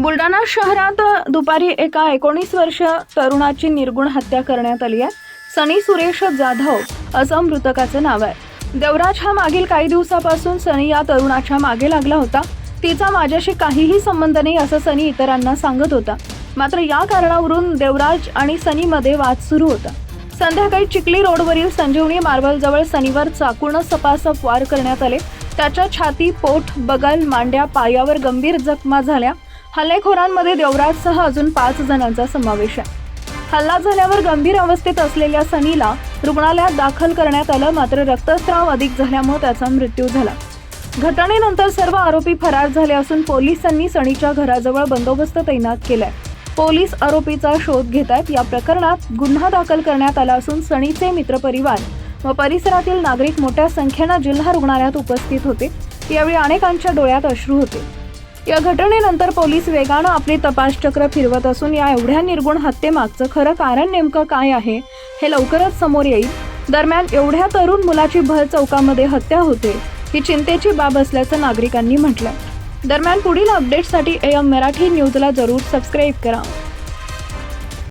बुलढाणा शहरात दुपारी एका एकोणीस वर्ष तरुणाची निर्गुण हत्या करण्यात आली आहे. सनी सुरेश जाधव असं मृतकाचं नाव आहे. देवराज हा मागील काही दिवसापासून सनी या तरुणाच्या मागे लागला होता. तिचा माझ्याशी काहीही संबंध नाही असं सनी इतरांना सांगत होता. मात्र या कारणावरून देवराज आणि सनीमध्ये वाद सुरू होता. संध्याकाळी चिखली रोडवरील संजीवनी मार्बलजवळ सनीवर चाकून सपासप वार करण्यात आले. त्याच्या छाती पोट बगल मांड्या पायावर गंभीर जखमा झाल्या. हल्लेखोरांमध्ये देवराजसह अजून पाच जणांचा समावेश आहे. हल्ला झाल्यावर गंभीर अवस्थेत असलेल्या सनीला रुग्णालयात दाखल करण्यात आलं मात्र रक्तस्राव अधिक झाल्यामुळे त्याचा मृत्यू झाला. घटनेनंतर सर्व आरोपी फरार झाले असून पोलिसांनी सनीच्या घराजवळ बंदोबस्त तैनात केलाय. पोलीस आरोपीचा शोध घेत आहेत या प्रकरणात गुन्हा दाखल करण्यात आला असून सणीचे मित्रपरिवार व परिसरातील नागरिक मोठ्या संख्येनं जिल्हा रुग्णालयात उपस्थित होते. यावेळी अनेकांच्या डोळ्यात अश्रू होते. या घटनेनंतर पोलीस वेगानं आपली तपासचक्र फिरवत असून या एवढ्या निर्गुण हत्येमागचं खरं कारण नेमकं काय आहे हे लवकरच समोर येईल. दरम्यान एवढ्या तरुण मुलाची भर चौकामध्ये हत्या होते ही चिंतेची बाब असल्याचं नागरिकांनी म्हटलं दरम्यान पुढील अपडेटसाठी एम मराठी न्यूजला जरूर सबस्क्राईब करा.